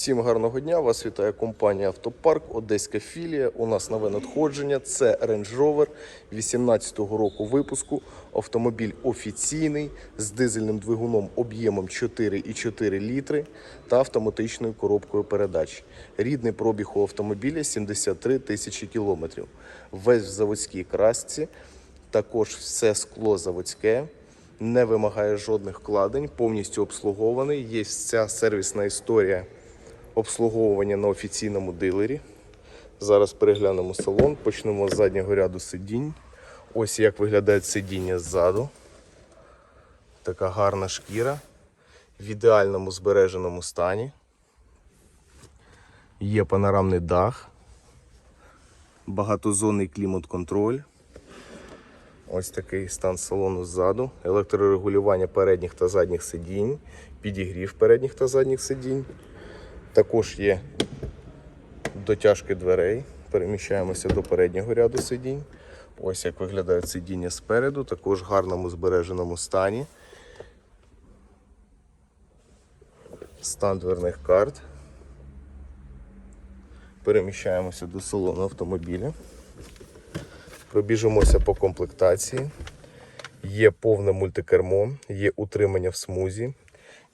Всім гарного дня! Вас вітає компанія Автопарк, Одеська філія. У нас нове надходження. Це Range Rover 18-го року випуску. Автомобіль офіційний з дизельним двигуном об'ємом 4,4 літри та автоматичною коробкою передач. Рідний пробіг у автомобіля 73 тисячі кілометрів. Весь в заводській красці. Також все скло заводське не вимагає жодних вкладень, повністю обслугований. Є вся сервісна історія обслуговування на офіційному дилері. Зараз переглянемо салон, почнемо з заднього ряду сидінь. Ось як виглядає сидіння ззаду. Така гарна шкіра в ідеальному збереженому стані. Є панорамний дах, багатозонний клімат-контроль. Ось такий стан салону ззаду, електрорегулювання передніх та задніх сидінь, підігрів передніх та задніх сидінь. Також є дотяжки дверей. Переміщаємося до переднього ряду сидінь. Ось як виглядає сидіння спереду, також в гарному збереженому стані. Стан дверних карт. Переміщаємося до салону автомобіля. Пробіжимося по комплектації. Є повне мультикермо, є утримання в смузі,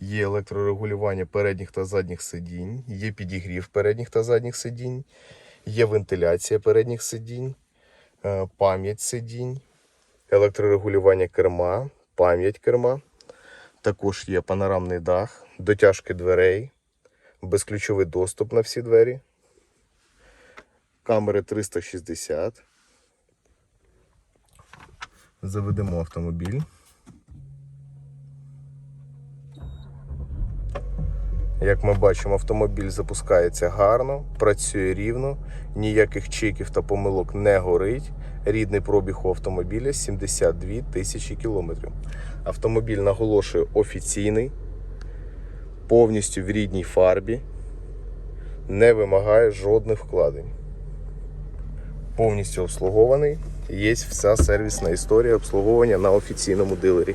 є електрорегулювання передніх та задніх сидінь, є підігрів передніх та задніх сидінь, є вентиляція передніх сидінь, е, пам'ять сидінь, електрорегулювання керма, пам'ять керма. Також є панорамний дах, дотяжки дверей, безключовий доступ на всі двері, камери 360. Заведемо автомобіль. Як ми бачимо, автомобіль запускається гарно, працює рівно, ніяких чеків та помилок не горить. Рідний пробіг у автомобіля 72 тисячі кілометрів. Автомобіль наголошує офіційний, повністю в рідній фарбі, не вимагає жодних вкладень. Повністю обслугований. Є вся сервісна історія обслуговування на офіційному дилері.